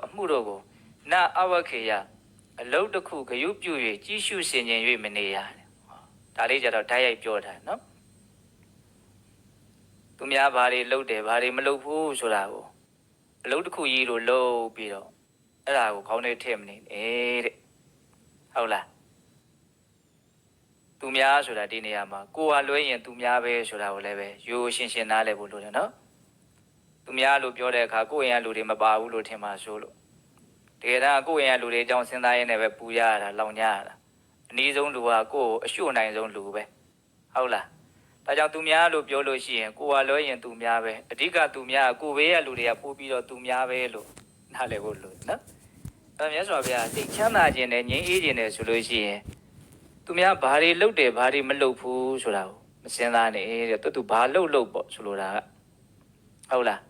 သောအမှုတို့ကိုနအဝခေယအလုတ်တစ်ခုဂယုပြု၍ကြီးရှုဆင်ခြင်၍မနေရတဲ့ဟောဒါလေးကြတော့ဓာတ်ရိုက်ပြောတာနော်သူများဘာတွေလုပ်တယ်ဘာတွေမလုပ်ဘူးဆိုတာကိုအလုတ်တစ်ခုကြီးလို့လုပ်ပြီးတော့အဲ့ဒါကိုခေါင်းထဲထည့်မနေနဲ့တဲ့ဟုတ်လားသူများဆိုတာဒီနေရာမှာကိုယ်ဟာလွဲရင်သူများပဲဆိုတာကိုလည်းပဲရိုးရှင်းရှင်းနားလည်ဖို့လိုတယ်နော် သူများလို့ပြောတဲ့အခါကိုယ့်ရဲ့လူတွေမပါဘူးလို့ထင်ပါဆိုလို့တကယ်တမ်းကိုယ့်ရဲ့လူတွေအကြောင်းစဉ်းစားရင်းနဲ့ပဲပူရရတာလောင်ကြရတာအနည်းဆုံးလူကကိုယ့်ကိုအရှုနိုင်ဆုံးလူပဲဟုတ်လားဒါကြောင့်သူများလို့ပြောလို့ရှိရင်ကိုယ်ကလွဲရင်သူများပဲအဓိကသူများကကိုယ်ဘေးရဲ့လူတွေကပို့ပြီးတော့သူများပဲလို့နားလည်ဖို့လို့နော်အဲမြတ်စွာဘုရားစိတ်ချမ်းသာခြင်းနဲ့ငြိမ်းအေးခြင်းနဲ့ဆိုလို့ရှိရင်သူများဘာတွေလုပ်တယ်ဘာတွေမလုပ်ဘူးဆိုတာကိုမစဉ်းစားနဲ့တဲ့သူသူဘာလုပ်လုပ်ပေါ့ဆိုလိုတာကဟုတ်လား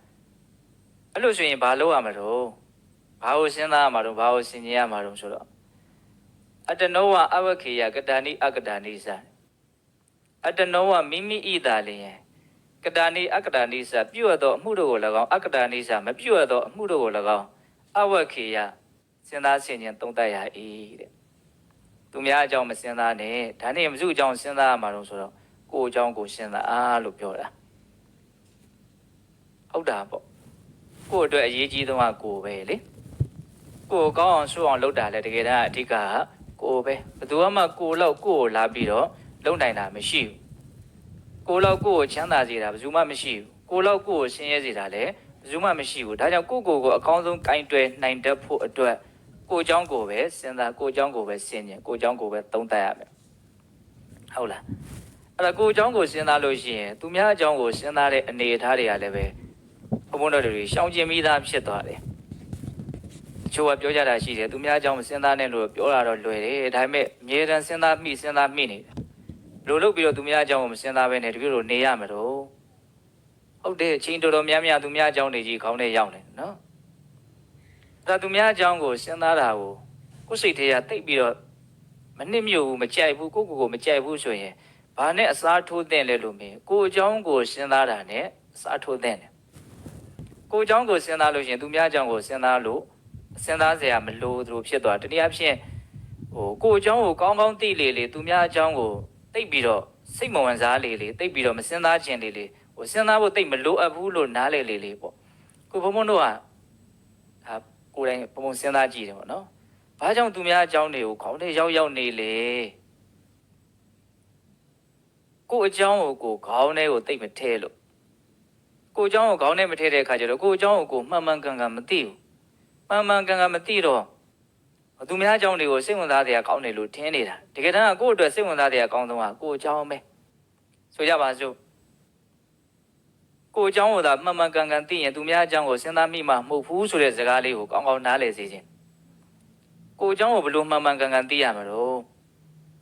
အဲ့လိုဆိုရင်ဘာလုပ်ရမှာတော့ဘာကိုစဉ်းစားရမှာတော့ဘာကိုဆင်ခြင်ရမှာတော့ဆိုတော့အတ္တနောဝအဝခေယကတာနိအကတာနိသအတ္တနောဝမိမိဣတာလျင်ကတာနိအကတာနိသပြုတ်သောအမှုတို့ကို၎င်းအကတာနိသမပြုတ်သောအမှုတို့ကို၎င်းအဝခေယစဉ်းစားဆင်ခြင်သုံးသပ်ရ၏တဲ့သူများအကြောင်းမစဉ်းစားနဲ့ဒါနဲ့မစုအကြောင်းစဉ်းစားရမှာတော့ဆိုတော့ကိုယ်အကြောင်းကိုစဉ်းစားအားလို့ပြောတာဟုတ်တာပေါ့ ကိုယ့်အတွက်အရေးကြီးဆုံးကကိုယ်ပဲလေကိုယ်ကောင်းအောင်ဆိုးအောင်လုပ်တာလဲတကယ်တမ်းအဓိကကကိုယ်ပဲဘယ်သူမှကိုယ်လောက်ကိုယ်ကိုလာပြီးတော့လုံနိုင်တာမရှိဘူးကိုယ်လောက်ကိုယ်ကိုချမ်းသာစေတာဘယ်သူမှမရှိဘူးကိုယ်လောက်ကိုယ်ကိုဆင်းရဲစေတာလည်းဘယ်သူမှမရှိဘူးဒါကြောင့်ကိုယ့်ကိုယ်ကိုအကောင်းဆုံးကင်တွယ်နိုင်တတ်ဖို့အတွက်ကိုယ်เจ้าကိုယ်ပဲစဉ်းစားကိုယ်เจ้าကိုယ်ပဲစဉ်းကျင်ကိုယ်เจ้าကိုယ်ပဲသုံးသပ်ရမယ်ဟုတ်လားအဲ့ဒါကိုယ်เจ้าကိုစဉ်းစားလို့ရှိရင်သူများအကြောင်းကိုစဉ်းစားတဲ့အနေအထားတွေကလည်းပဲ ဘုံဘုံတော်တွေရှောင်ကျင်မိသားဖြစ်သွားတယ်။တချို့ကပြောကြတာရှိတယ်သူများအကြောင်းမစဉ်းစားနဲ့လို့ပြောတာတော့လွယ်တယ်။ဒါပေမဲ့အမြဲတမ်းစဉ်းစားမိစဉ်းစားမိနေတယ်။ဘယ်လိုလုပ်ပြီးတော့သူများအကြောင်းကိုမစဉ်းစားဘဲနဲ့တပြည့်လို့နေရမှာတော့ဟုတ်တယ်အချင်းတော်တော်များများသူများအကြောင်းတွေကြီးခေါင်းထဲရောက်နေနော်။ဒါသူများအကြောင်းကိုစဉ်းစားတာကိုကိုယ်စိတ်ထဲကတိတ်ပြီးတော့မနစ်မြို့ဘူးမကြိုက်ဘူးကိုယ့်ကိုယ်ကိုမကြိုက်ဘူးဆိုရင်ဘာနဲ့အစားထိုးတဲ့လဲလို့မင်းကိုယ်အကြောင်းကိုစဉ်းစားတာနဲ့အစားထိုးတဲ့တယ် ကိုယ်เจ้าကိုစဉ်းစားလို့ရှရင်သူများเจ้าကိုစဉ်းစားလို့စဉ်းစားเสียမလို့သူတို့ဖြစ်သွားတယ်တနည်းအားဖြင့်ဟိုကိုယ်เจ้าကိုကောင်းကောင်းသိလေလေသူများเจ้าကိုသိပ်ပြီးတော့စိတ်မဝင်စားလေလေသိပ်ပြီးတော့မစဉ်းစားခြင်းလေလေဟိုစဉ်းစားဖို့သိပ်မလိုအပ်ဘူးလို့နားလေလေလေပေါ့ကိုဘုံဘုံတို့ကဒါကိုယ်တိုင်ဘုံဘုံစဉ်းစားကြည့်တယ်ပေါ့နော်ဘာကြောင့်သူများအကြောင်းတွေကိုခေါင်းထဲရောက်ရောက်နေလေကိုယ်အကြောင်းကိုကိုယ်ခေါင်းထဲကိုသိပ်မထဲလို့ ကိုเจ้าကိုခေါင်းနဲ့မထည့်တဲ့အခါကျတော့ကိုเจ้าကိုကိုမှန်မှန်ကန်ကန်မသိဘူးမှန်မှန်ကန်ကန်မသိတော့သူများเจ้าတွေကိုစိတ်ဝင်စားတဲ့အကောင်းတယ်လို့ထင်နေတာတကယ်တမ်းကကိုယ့်အတွက်စိတ်ဝင်စားတဲ့အကောင်းဆုံးကကိုเจ้าပဲဆိုကြပါစို့ကိုเจ้าကိုသာမှန်မှန်ကန်ကန်သိရင်သူများเจ้าကိုစဉ်းစားမိမှမဟုတ်ဘူးဆိုတဲ့စကားလေးကိုကောင်းကောင်းနားလည်စေခြင်းကိုเจ้าကိုဘယ်လိုမှန်မှန်ကန်ကန်သိရမှာတော့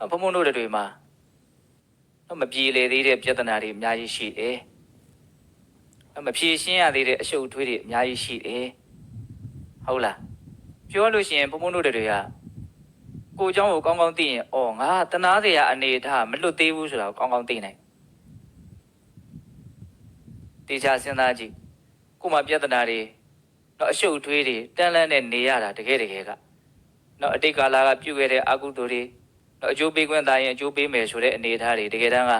ဘုံဘုံတို့တွေမှာတော့မပြေလေသေးတဲ့ပြဿနာတွေအများကြီးရှိတယ် မဖြေရှင်းရသေးတဲ့အရှုပ်အထွေးတွေအများကြီးရှိတယ်ဟုတ်လားပြောလို့ရှိရင်ဘုံဘုံတို့တွေကကိုเจ้าကိုကောင်းကောင်းသိရင်အော်ငါတနာစရာအနေအထားမလွတ်သေးဘူးဆိုတာကိုကောင်းကောင်းသိနိုင်တေချာစဉ်းစားကြည့်ကိုမှပြဿနာတွေတော့အရှုပ်အထွေးတွေတန်းလန်းနဲ့နေရတာတကယ်တကယ်ကနော်အတိတ်ကာလကပြုခဲ့တဲ့အကုသိုလ်တွေနော်အကျိုးပေးခွင့်သားရင်အကျိုးပေးမယ်ဆိုတဲ့အနေအထားတွေတကယ်တမ်းက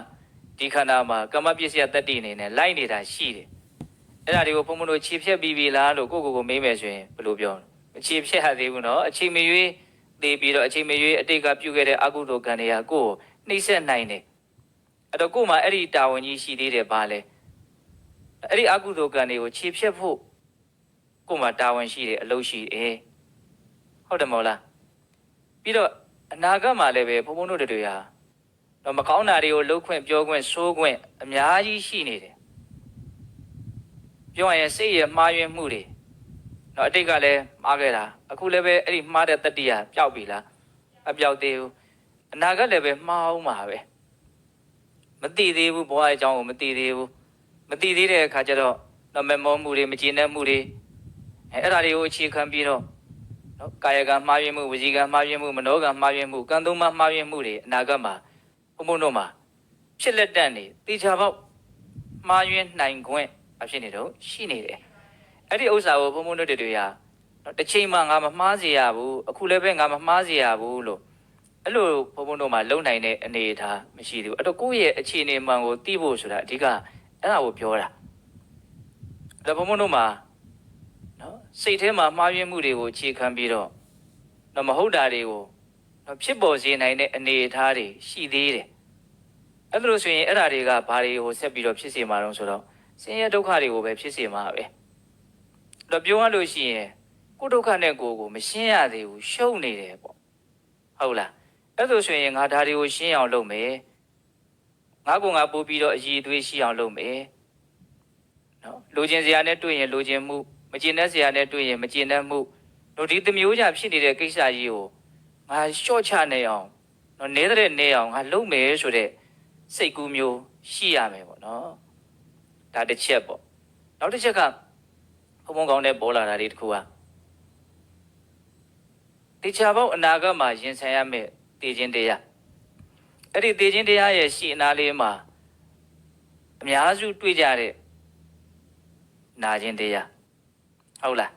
ဒီခန္ဓာမှာကမ္မပစ္စယတတ္တိအနေနဲ့လိုက်နေတာရှိတယ် အဲ့ဒါတွေကိုဘုံဘုံတို့ခြေဖြတ်ပြီးပြီလားလို့ကိုကိုကိုမေးမယ်ဆိုရင်ဘယ်လိုပြောလဲခြေဖြတ်ရသေးဘူးနော်အချိန်မရွေးသေးပြီးတော့အချိန်မရွေးအတိတ်ကပြုခဲ့တဲ့အကုသိုလ်ကံတွေကကိုကိုနှိမ့်ဆက်နိုင်တယ်အဲ့တော့ကို့မှာအဲ့ဒီတာဝန်ကြီးရှိသေးတယ်ပါလေအဲ့ဒီအကုသိုလ်ကံတွေကိုခြေဖြတ်ဖို့ကို့မှာတာဝန်ရှိတယ်အလုပ်ရှိတယ်ဟုတ်တယ်မဟုတ်လားပြီးတော့အနာဂတ်မှာလည်းပဲဘုံဘုံတို့တွေဟာတော့မကောင်းတာတွေကိုလှုပ်ခွင့်ပြောခွင့်ဆိုးခွင့်အများကြီးရှိနေတယ် ပြောရရင်စိတ်ရဲ့မှားယွင်းမှုတွေတော့အတိတ်ကလည်းမှားခဲ့တာအခုလည်းပဲအဲ့ဒီမှားတဲ့တတ္တိယပျောက်ပြီလားမပျောက်သေးဘူးအနာဂတ်လည်းပဲမှားအောင်မှာပဲမသိသေးဘူးဘဝအကြောင်းကိုမသိသေးဘူးမသိသေးတဲ့အခါကျတော့တော့မမောမှုတွေမကျေနပ်မှုတွေအဲအဲ့ဒါတွေကိုအခြေခံပြီးတော့နော်ကာယကံမှားယွင်းမှုဝစီကံမှားယွင်းမှုမနောကံမှားယွင်းမှုကံသုံးပါးမှားယွင်းမှုတွေအနာဂတ်မှာဘုံဘုံတို့မှာဖြစ်လက်တန့်နေတေချာပေါက်မှားယွင်းနိုင်ခွင့် အဖြစ်နေတော့ရှိနေတယ်အဲ့ဒီဥစ္စာကိုဘုံဘုံတို့တွေကနော်တစ်ချိန်မှငါမမှားစေရဘူးအခုလည်းပဲငါမမှားစေရဘူးလို့အဲ့လိုဘုံဘုံတို့မှာလုံနိုင်တဲ့အနေအထားမရှိသေးဘူးအဲ့တော့ကိုယ့်ရဲ့အခြေအနေမှန်ကိုသိဖို့ဆိုတာအဓိကအဲ့ဒါကိုပြောတာအဲ့တော့ဘုံဘုံတို့မှာနော်စိတ်ထဲမှာမှားယွင်းမှုတွေကိုအခြေခံပြီးတော့တော့မဟုတ်တာတွေကိုတော့ဖြစ်ပေါ်စေနိုင်တဲ့အနေအထားတွေရှိသေးတယ်အဲ့လိုဆိုရင်အဲ့ဒါတွေကဘာတွေကိုဆက်ပြီးတော့ဖြစ်စေမှာတော့ဆိုတော့ ဆင်းရဲဒုက္ခတွေကိုပဲဖြစ်စေမှာပဲအဲ့တော့ပြောရလို့ရှိရင်ကိုယ်ဒုက္ခနဲ့ကိုယ်ကိုမရှင်းရသေးဘူးရှုံနေတယ်ပေါ့ဟုတ်လားအဲ့ဒါဆိုရင်ငါဒါတွေကိုရှင်းအောင်လုပ်မယ်ငါကငါပို့ပြီးတော့အည်အသွေးရှိအောင်လုပ်မယ်နော်လိုချင်စရာနဲ့တွေ့ရင်လိုချင်မှုမကျင်တဲ့စရာနဲ့တွေ့ရင်မကျင်တဲ့မှုတို့ဒီတစ်မျိုးကြဖြစ်နေတဲ့ကိစ္စကြီးကိုငါလျှော့ချနေအောင်နော်နေတဲ့နေအောင်ငါလုပ်မယ်ဆိုတဲ့စိတ်ကူးမျိုးရှိရမယ်ပေါ့နော် ဒါတစ်ချက်ပေါ့နောက်တစ်ချက်ကဘုံဘုံကောင်းတဲ့ပေါ်လာတာလေးတစ်ခုကတေချာပေါက်အနာဂတ်မှာရင်ဆိုင်ရမယ့်တည်ခြင်းတရားအဲ့ဒီတည်ခြင်းတရားရဲ့ရှေ့အနာလေးမှာအများစုတွေ့ကြတဲ့နာခြင်းတရားဟုတ်လား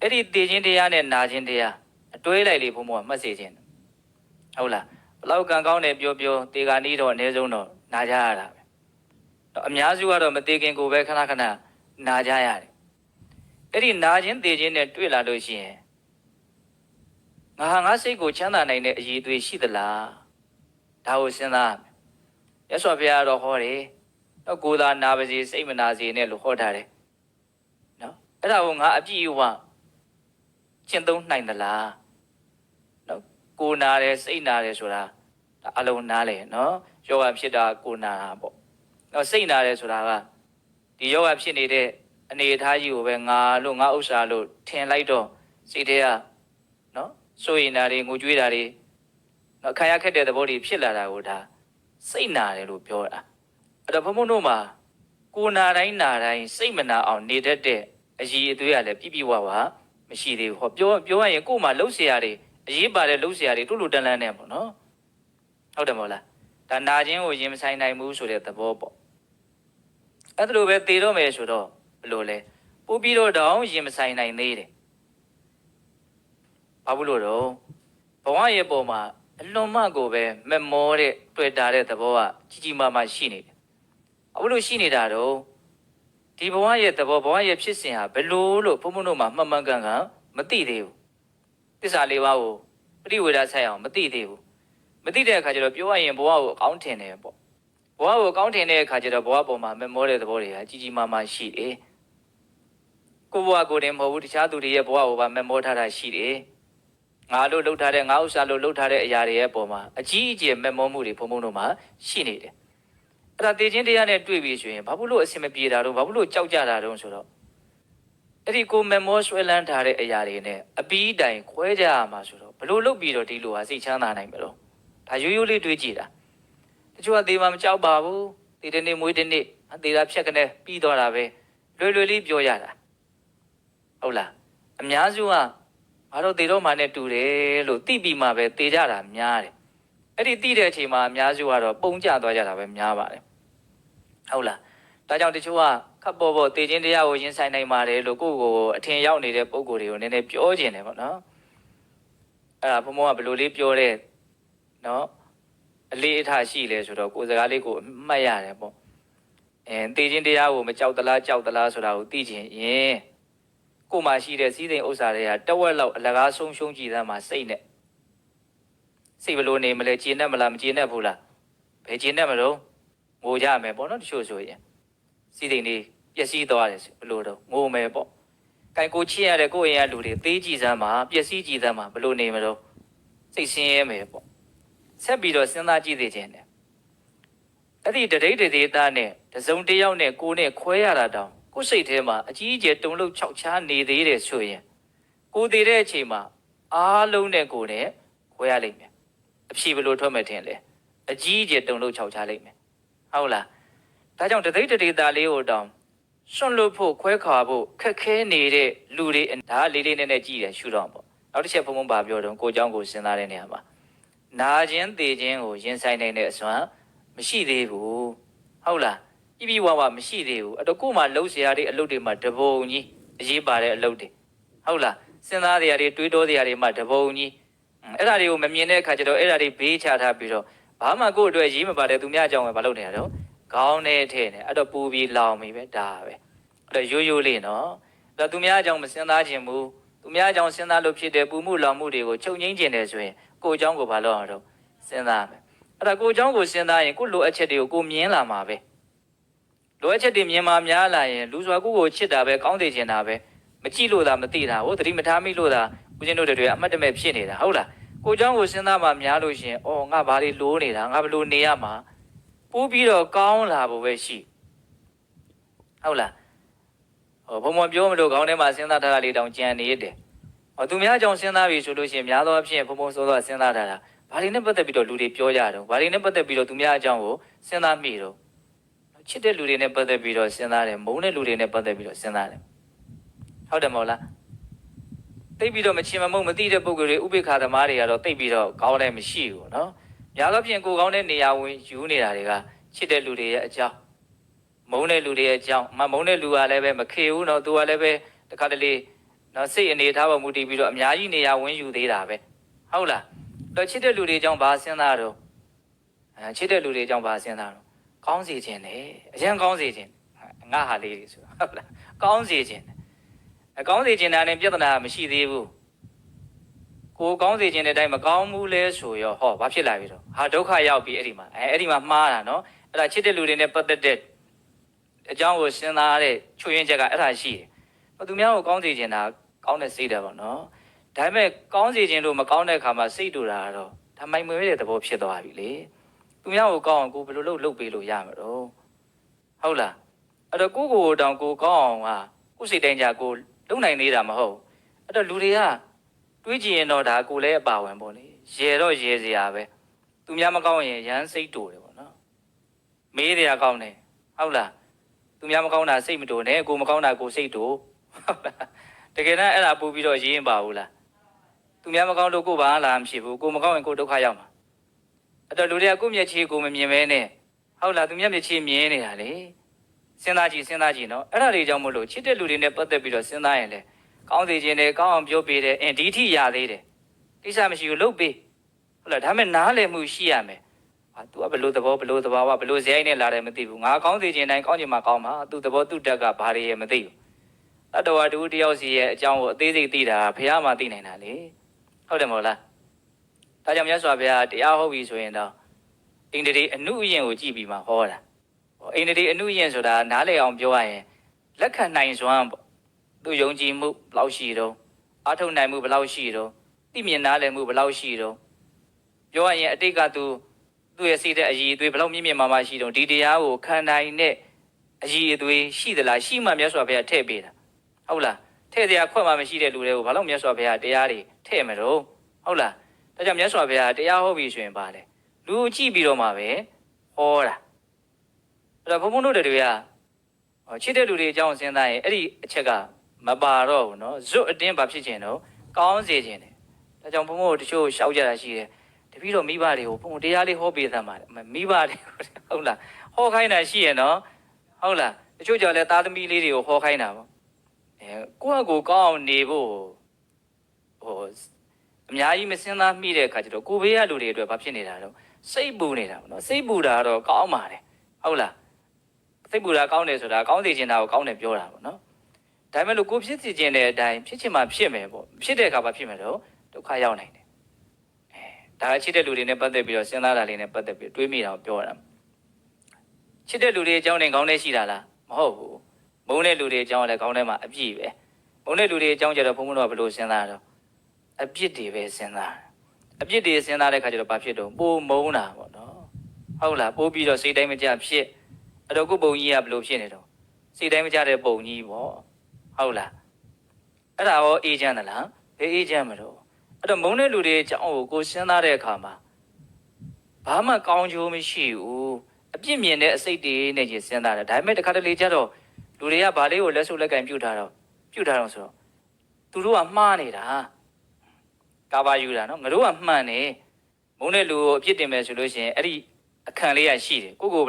အဲ့ဒီတည်ခြင်းတရားနဲ့နာခြင်းတရားအတွဲလိုက်လေဘုံဘုံကမှတ်စေခြင်းဟုတ်လားဘလောက်ကံကောင်းတယ်ပြောပြောတေဂာနီးတော့အနည်းဆုံးတော့နာကြရတာပဲတော့ အများစုကတော့မသေးခင်ကိုပဲခဏခဏနာကြရတယ်အဲ့ဒီနာခြင်းတည်ခြင်းနဲ့တွေ့လာလို့ရှိရင်ငါဟာငါစိတ်ကိုချမ်းသာနိုင်တဲ့အရေးအသွေးရှိသလားဒါကိုစဉ်းစားရသော်ဘုရားတော့ဟောတယ်တော့ကိုယ်သာနာပါစေစိတ်မနာစေနဲ့လို့ဟောထားတယ်နော်အဲ့ဒါကိုငါအပြည့်အဝကျင့်သုံးနိုင်သလားနော်ကိုယ်နာတယ်စိတ်နာတယ်ဆိုတာဒါအလုံးနားလေနော်ယောဂဖြစ်တာကိုယ်နာတာပေါ့ နော်စိတ်နာတယ်ဆိုတာကဒီယောဂဖြစ်နေတဲ့အနေအထားကြီးကိုပဲငါလို့ငါဥစ္စာလို့ထင်လိုက်တော့စိတ်ထဲက နော်စိုးရင်တာတွေငိုကြွေးတာတွေနော်ခံရခက်တဲ့သဘောတွေဖြစ်လာတာကိုဒါစိတ်နာတယ်လို့ပြောတာအဲ့တော့ဘုံဘုံတို့မှာကိုယ်နာတိုင်းနာတိုင်းစိတ်မနာအောင်နေတတ်တဲ့အည်အသွေးကလည်းပြပြဝဝမရှိသေးဘူးဟောပြောပြောရရင်ကိုယ်မှာလှုပ်เสียရတယ်အရေးပါတဲ့လှုပ်เสียရတယ်တူတူတန်လန်းနေပေါ့နော်ဟုတ်တယ်မဟုတ်လားဒါနာခြင်းကိုရင်မဆိုင်နိုင်ဘူးဆိုတဲ့သဘောပေါ့ အဲ့ဒါလိုပဲသေတော့မယ်ဆိုတော့ဘယ်လိုလဲပို့ပြီးတော့တောင်ရင်မဆိုင်နိုင်သေးတယ်ဘာဘူးလို့တော့ဘဝရဲ့ပုံမှာအလွန်မှကိုပဲမမောတဲ့တွေ့တာတဲ့သဘောကကြီးကြီးမားမားရှိနေတယ်။ဘာလို့ရှိနေတာတော့ဒီဘဝရဲ့သဘောဘဝရဲ့ဖြစ်စဉ်ဟာဘယ်လို့လို့ဘုံဘုံတို့မှာမှတ်မှန်ကန်ကန်မသိသေးဘူး။သစ္စာလေးပါးကိုပရိဝေဒဆိုင်အောင်မသိသေးဘူး။မသိတဲ့အခါကျတော့ပြောရရင်ဘဝကိုအကောင်းထင်တယ်ပေါ့။ ဘဝကိုအကောင်းထင်တဲ့အခါကျတော့ဘဝပုံမှာမမောတဲ့သဘောတွေကကြီးကြီးမားမားရှိတယ်။ကိုယ့်ဘဝကိုယ်တင်မဟုတ်ဘူးတခြားသူတွေရဲ့ဘဝကိုပါမမောထားတာရှိတယ်။ငါလို့လှုပ်ထားတဲ့ငါဥစ္စာလို့လှုပ်ထားတဲ့အရာတွေရဲ့ပုံမှာအကြီးအကျယ်မက်မောမှုတွေဘုံဘုံတို့မှာရှိနေတယ်။အဲ့ဒါတေခြင်းတရားနဲ့တွေ့ပြီဆိုရင်ဘာဖြစ်လို့အစင်မပြေတာတော့ဘာဖြစ်လို့ကြောက်ကြတာတော့ဆိုတော့အဲ့ဒီကိုမက်မောဆွဲလန်းထားတဲ့အရာတွေနဲ့အပီးတိုင်ခွဲကြရမှာဆိုတော့ဘလို့လုတ်ပြီးတော့ဒီလိုဟာစိတ်ချမ်းသာနိုင်မလို့ဒါရိုးရိုးလေးတွေးကြည့်တာ တချို့ကသေမှာမကြောက်ပါဘူးသေတဲ့နေ့မွေးတဲ့နေ့အသေးတာဖြတ်ကနေပြီးတော့တာပဲလွယ်လွယ်လေးပြောရတာဟုတ်လားအများစုကငါတို့သေတော့မှနဲ့တူတယ်လို့သိပြီးမှပဲသေကြတာများတယ်။အဲ့ဒီသိတဲ့အချိန်မှာအများစုကတော့ပုံကျသွားကြတာပဲများပါတယ်။ဟုတ်လား။ဒါကြောင့်တချို့ကခပ်ပေါ်ပေါ်သေခြင်းတရားကိုရင်ဆိုင်နိုင်ပါတယ်လို့ကိုယ့်ကိုယ်ကိုအထင်ရောက်နေတဲ့ပုံကိုယ်တွေကိုနည်းနည်းပြောခြင်းတယ်ပေါ့နော်။အဲ့ဒါဘုံဘုံကဘယ်လိုလေးပြောတဲ့နော် အလေးအထားရှိလဲဆိုတော့ကိုယ်စကားလေးကိုအမှတ်ရတယ်ပေါ့။အဲသေခြင်းတရားကိုမကြောက်သလားကြောက်သလားဆိုတာကိုသိခြင်းရင်ကိုယ်မှာရှိတဲ့စည်းစိမ်ဥစ္စာတွေကတဝက်လောက်အလကားဆုံးရှုံးကြည့်သမ်းမှာစိတ်နဲ့စိတ်ဘလို့နေမလဲကျင်တတ်မလားမကျင်တတ်ဘူးလားဘယ်ကျင်တတ်မလို့ငိုကြမယ်ပေါ့နော်တချို့ဆိုရင်စည်းစိမ်တွေပျက်စီးသွားတယ်ဆိုဘလို့တော့ငိုမယ်ပေါ့ကင်ကိုချစ်ရတဲ့ကိုယ့်ရဲ့လူတွေသေးကြည့်စမ်းမှာပျက်စီးကြည့်စမ်းမှာဘလို့နေမလို့စိတ်ဆင်းရဲမယ်ပေါ့ ဆက်ပြီးတော့စဉ်းစားကြည့်သေးခြင်းနဲ့အဲ့ဒီတရိတ်တရေသားနဲ့တစုံတစ်ယောက်နဲ့ကိုယ်နဲ့ခွဲရတာတောင်ကိုယ်စိတ်ထဲမှာအကြီးအကျယ်တုန်လှုပ်ခြောက်ခြားနေသေးတယ်ဆိုရင်ကိုယ်တည်တဲ့အချိန်မှာအားလုံးနဲ့ကိုယ်နဲ့ခွဲရလိမ့်မယ်အဖြေဘယ်လိုထွက်မယ်ထင်လဲအကြီးအကျယ်တုန်လှုပ်ခြောက်ခြားလိမ့်မယ်ဟုတ်လားဒါကြောင့်တသိတရေသားလေးကိုတောင်စွန့်လွတ်ဖို့ခွဲခါဖို့ခက်ခဲနေတဲ့လူတွေဒါလေးလေးနဲ့နဲ့ကြည့်တယ်ရှုတော့ပေါ့နောက်တစ်ချက်ဘုံဘုံပါပြောတော့ကိုเจ้าကိုစဉ်းစားတဲ့နေရာမှာ နာခြင်းသေခြင်းကိုရင်ဆိုင်နိုင်တဲ့အစွမ်းမရှိသေးဘူးဟုတ်လားပြပြဝဝမရှိသေးဘူးအဲ့တော့ကို့မှာလှုပ်ရှားတဲ့အလုပ်တွေမှာတပုံကြီးအရေးပါတဲ့အလုပ်တွေဟဟုတ်လားစဉ်းစားတရားတွေတွေးတောတရားတွေမှတပုံကြီးအဲ့ဒါတွေကိုမမြင်တဲ့အခါကျတော့အဲ့ဒါတွေဘေးချထားပြီးတော့ဘာမှကိုယ့်အတွက်ရေးမပါတဲ့သူများအကြောင်းပဲမလုပ်နေရတော့ခေါင်းနဲ့ထဲနဲ့အဲ့တော့ပူပြီးလောင်ပြီပဲဒါပဲအဲ့တော့ရိုးရိုးလေးနော်အဲ့တော့သူများအကြောင်းမစဉ်းစားခြင်းဘူးသူများအကြောင်းစဉ်းစားလို့ဖြစ်တဲ့ပူမှုလောင်မှုတွေကိုချုပ်ငိမ့်ခြင်းတယ်ဆိုရင်ကိုယ့်အကြောင်းကိုဘာလုပ်အောင်တော့စဉ်းစားမယ်အဲ့ဒါကိုယ့်အကြောင်းကိုစဉ်းစားရင်ကိုယ့်လိုအပ်ချက်တွေကိုကိုယ်မြင်လာမှာပဲလိုအပ်ချက်တွေမြင်မှာများလာရင်လူစွာကိုယ့်ကိုချစ်တာပဲကောင်းစေချင်တာပဲမကြည့်လို့သာမသိတာဟုတ်သတိမထားမိလို့သာဦးဇင်းတို့တွေအမှတ်တမဲ့ဖြစ်နေတာဟုတ်လားကိုယ်အကြောင်းကိုစဉ်းစားမှများလို့ရှရင်အော်ငါဘာလေးလိုးနေတာငါဘယ်လိုနေရမှာပိုးပြီးတော့ကောင်းလာဖို့ပဲရှိဟုတ်လားဟောဘုံဘုံပြောမလို့ခေါင်းထဲမှာစဉ်းစားထားတာလေးတောင်ကြံနေရတယ်ဟော သူများကြောင့်စဉ်းစားပြီဆိုလို့ရှိရင်များသောအားဖြင့်ဘုံဘုံဆိုးဆိုးစဉ်းစားတာလားဘာတွေနဲ့ပတ်သက်ပြီးတော့လူတွေပြောကြတော့ဘာတွေနဲ့ပတ်သက်ပြီးတော့သူများအကြောင်းကိုစဉ်းစားမိတော့ချစ်တဲ့လူတွေနဲ့ပတ်သက်ပြီးတော့စဉ်းစားတယ်မုန်းတဲ့လူတွေနဲ့ပတ်သက်ပြီးတော့စဉ်းစားတယ်ဟုတ်တယ်မဟုတ်လားတိတ်ပြီးတော့မချင်မမုန်းမသိတဲ့ပုံစံတွေဥပိ္ပခာသမားတွေကတော့တိတ်ပြီးတော့ကောင်းတယ်မရှိဘူးနော်များသောဖြင့်ကိုကောင်းတဲ့နေရာဝင်ယူနေတာတွေကချစ်တဲ့လူတွေရဲ့အကြောင်းမုန်းတဲ့လူတွေရဲ့အကြောင်းမမုန်းတဲ့လူကလည်းပဲမခေဘူးနော်သူကလည်းပဲတခါတလေ နော်စိတ်အနေထားပေါ်မူတည်ပြီးတော့အများကြီးနေရာဝင်းယူသေးတာပဲဟုတ်လားတော့ချစ်တဲ့လူတွေကြောင့်ဘာစဉ်းစားတော့အဲချစ်တဲ့လူတွေကြောင့်ဘာစဉ်းစားတော့ကောင်းစီခြင်းတယ်အရင်ကောင်းစီခြင်းငါဟာလေးဆိုဟုတ်လားကောင်းစီခြင်းအကောင်းစီခြင်းတာနဲ့ပြဿနာမရှိသေးဘူးကိုကောင်းစီခြင်းတဲ့အတိုင်းမကောင်းဘူးလဲဆိုရောဟောဘာဖြစ်လာပြီတော့ဟာဒုက္ခရောက်ပြီအဲ့ဒီမှာအဲအဲ့ဒီမှာမှားတာနော်အဲ့ဒါချစ်တဲ့လူတွေနဲ့ပတ်သက်တဲ့အကြောင်းကိုစဉ်းစားတဲ့ချွေရင်းချက်ကအဲ့ဒါရှိတယ်။သူများကိုကောင်းစေချင်တာ ကောင်းတဲ့စိတ်တယ်ပေါ့နော်ဒါပေမဲ့ကောင်းစေခြင်းလို့မကောင်းတဲ့အခါမှာစိတ်တူတာကတော့ဒါမိုင်မွေးတဲ့သဘောဖြစ်သွားပြီလေသူများကိုကောင်းအောင်ကိုဘယ်လိုလုပ်လုပ်ပေးလို့ရမှာတော့ဟုတ်လားအဲ့တော့ကိုကိုကိုတောင်ကိုကောင်းအောင်ကကိုစိတ်တိုင်းကြကိုလုံနိုင်သေးတာမဟုတ်အဲ့တော့လူတွေကတွေးကြည့်ရင်တော့ဒါကိုလည်းအပါဝင်ပေါ့လေရေတော့ရေစရာပဲသူများမကောင်းရင်ရမ်းစိတ်တူတယ်ပေါ့နော်မေးတရားကောင်းတယ်ဟုတ်လားသူများမကောင်းတာစိတ်မတူနဲ့ကိုမကောင်းတာကိုစိတ်တူဟုတ်လား တကယ်တမ်းအဲ့ဒါပို့ပြီးတော့ရေးရင်ပါဘူးလားသူများမကောင်းလို့ကိုဘာလာမဖြစ်ဘူးကိုမကောင်းရင်ကိုဒုက္ခရောက်မှာအဲ့တော့လူတွေကကိုမျက်ခြေကိုမမြင်မဲနဲ့ဟုတ်လားသူမျက်မျက်ခြေမြင်နေတာလေစဉ်းစားကြည့်စဉ်းစားကြည့်နော်အဲ့ဒါတွေကြောင့်မလို့ချစ်တဲ့လူတွေနဲ့ပတ်သက်ပြီးတော့စဉ်းစားရင်လေကောင်းစေခြင်းနဲ့ကောင်းအောင်ပြောပေးတယ်အင်းဒီထိရသေးတယ်ကိစ္စမရှိဘူးလုပ်ပေးဟုတ်လားဒါမဲ့နားလည်မှုရှိရမယ်ဟာ तू ကဘလို့သဘောဘလို့သဘာဝဘလို့ဇယိုင်းနဲ့လာတယ်မသိဘူးငါကောင်းစေခြင်းတိုင်းကောင်းချင်မှကောင်းမှာ तू သဘောသူ့တက်ကဘာတွေရဲ့မသိဘူး တတဝတူတယောက်စီရဲ့အကြောင်းကိုအသေးစိတ်သိတာဖះမှသိနိုင်တာလေဟုတ်တယ်မဟုတ်လားဒါကြောင့်မြတ်စွာဘုရားတရားဟောပြီဆိုရင်တော့အင်္ဒြေအနုအယင်ကိုကြည့်ပြီးမှဟောတာဟောအင်္ဒြေအနုအယင်ဆိုတာနားလည်အောင်ပြောရရင်လက်ခံနိုင်စွမ်းပေါ့သူယုံကြည်မှုဘယ်လောက်ရှိတော့အားထုတ်နိုင်မှုဘယ်လောက်ရှိတော့သိမြင်နားလည်မှုဘယ်လောက်ရှိတော့ပြောရရင်အတိတ်ကသူသူ့ရဲ့စိတ်တဲ့အည်အသွေးဘယ်လောက်မြင့်မြင့်မာမာရှိတော့ဒီတရားကိုခံနိုင်တဲ့အည်အသွေးရှိသလားရှိမှမြတ်စွာဘုရားထည့်ပေးတာ ဟုတ်လားထည့်တရားခွက်မှမရှိတဲ့လူတွေကိုဘာလို့မြတ်စွာဘုရားတရားတွေထည့်မလို့ဟုတ်လားဒါကြောင့်မြတ်စွာဘုရားတရားဟောပြီဆိုရင်ပါလေလူကိုကြည့်ပြီးတော့မှပဲဟောတာအဲ့တော့ဘုံဘုံတို့တွေကဟောချစ်တဲ့လူတွေအကြောင်းစဉ်းစားရင်အဲ့ဒီအချက်ကမပါတော့ဘူးเนาะဇွတ်အတင်းဘာဖြစ်ခြင်းတော့ကောင်းစေခြင်းတယ်ဒါကြောင့်ဘုံဘုံတို့တချို့ရှောက်ကြတာရှိတယ်တပည့်တော်မိဘတွေကိုဘုံဘုံတရားလေးဟောပေးသမ်းပါတယ်မိဘတွေဟုတ်လားဟောခိုင်းတာရှိရနော်ဟုတ်လားတချို့ကြောင့်လဲသားသမီးလေးတွေကိုဟောခိုင်းတာပေါ့ အဲကိုယ့်အကိုကောင်းအောင်နေဖို့ဟိုအများကြီးမစင်းသားမိတဲ့အခါကျတော့ကိုဘေးရလူတွေအတွက်ဘာဖြစ်နေတာတော့စိတ်ပူနေတာပေါ့နော်စိတ်ပူတာတော့ကောင်းပါတယ်ဟုတ်လားစိတ်ပူတာကောင်းတယ်ဆိုတာကောင်းစေချင်တာကိုကောင်းတယ်ပြောတာပေါ့နော်ဒါပေမဲ့လို့ကိုဖြစ်စီခြင်းတဲ့အတိုင်းဖြစ်ချင်မှဖြစ်မယ်ပေါ့ဖြစ်တဲ့အခါဘာဖြစ်မယ်တော့ဒုက္ခရောက်နိုင်တယ်အဲဒါချစ်တဲ့လူတွေနဲ့ပတ်သက်ပြီးတော့စဉ်းစားတာလေးနဲ့ပတ်သက်ပြီးတွေးမိတာကိုပြောတာချစ်တဲ့လူတွေအကြောင်းနဲ့ကောင်းတဲ့ရှိတာလားမဟုတ်ဘူး မုန်းတဲ့လူတွေအကြောင်းလည်းကောင်းတဲ့မှာအပြည့်ပဲမုန်းတဲ့လူတွေအကြောင်းကျတော့ဘုံဘုံတော့ဘယ်လိုစဉ်းစားတော့အပြစ်တွေပဲစဉ်းစားတာအပြစ်တွေစဉ်းစားတဲ့ခါကျတော့ဘာဖြစ်တော့ပိုမုန်းတာပေါ့နော်ဟုတ်လားပိုးပြီးတော့စိတ်တိုင်းမကြဖြစ်အဲ့တော့ကိုပုံကြီးကဘယ်လိုဖြစ်နေတော့စိတ်တိုင်းမကြတဲ့ပုံကြီးပေါ့ဟုတ်လားအဲ့ဒါရောအေးချမ်းသလားဘေးအေးချမ်းမလို့အဲ့တော့မုန်းတဲ့လူတွေအကြောင်းကိုကိုစဉ်းစားတဲ့အခါမှာဘာမှကောင်းကျိုးမရှိဘူးအပြစ်မြင်တဲ့အစိတ်တွေနဲ့ကြီးစဉ်းစားတယ်ဒါပေမဲ့တစ်ခါတလေကျတော့ လူတွေကဗာလေးကိုလက်ဆုပ်လက်ကင်ပြုတ်ထားတော့ပြုတ်ထားတော့ဆိုတော့သူတို့ကမှားနေတာကာဘာယူတာနော်ငါတို့ကမှန်နေမုန်းတဲ့လူကိုအပြစ်တင်မယ်ဆိုလို့ရှိရင်အဲ့ဒီအခန့်လေးရရှိတယ်ကိုကို